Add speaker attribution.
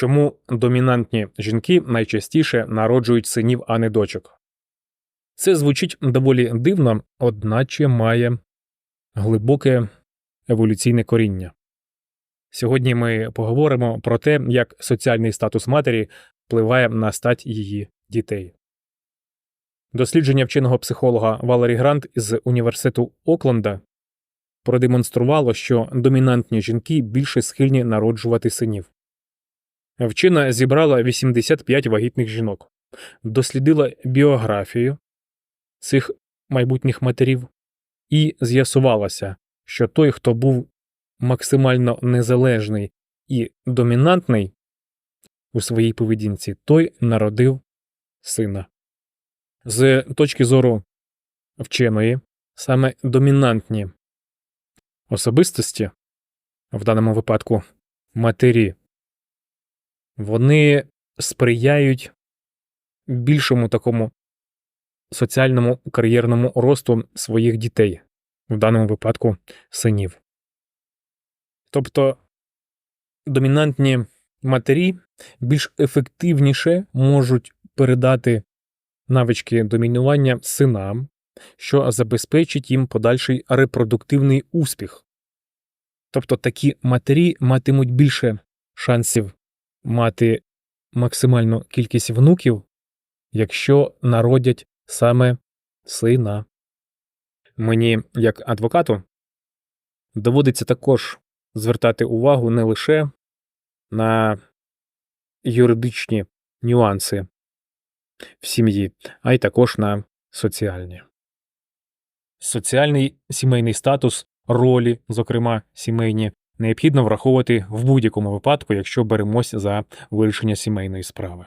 Speaker 1: Чому домінантні жінки найчастіше народжують синів, а не дочок? Це звучить доволі дивно, одначе має глибоке еволюційне коріння. Сьогодні ми поговоримо про те, як соціальний статус матері впливає на стать її дітей. Дослідження вченого психолога Валері Грант з університету Окленда продемонструвало, що домінантні жінки більше схильні народжувати синів. Вчена зібрала 85 вагітних жінок, дослідила біографію цих майбутніх матерів, і з'ясувалося, що той, хто був максимально незалежний і домінантний у своїй поведінці, той народив сина. З точки зору вченої, саме домінантні особистості, в даному випадку матері, вони сприяють більшому такому соціальному кар'єрному росту своїх дітей, в даному випадку синів. Тобто домінантні матері більш ефективніше можуть передати навички домінування синам, що забезпечить їм подальший репродуктивний успіх. Тобто такі матері матимуть більше шансів мати максимальну кількість внуків, якщо народять саме сина. Мені, як адвокату, доводиться також звертати увагу не лише на юридичні нюанси в сім'ї, а й також на соціальні. Соціальний сімейний статус, ролі, зокрема сімейні, необхідно враховувати в будь-якому випадку, якщо беремося за вирішення сімейної справи.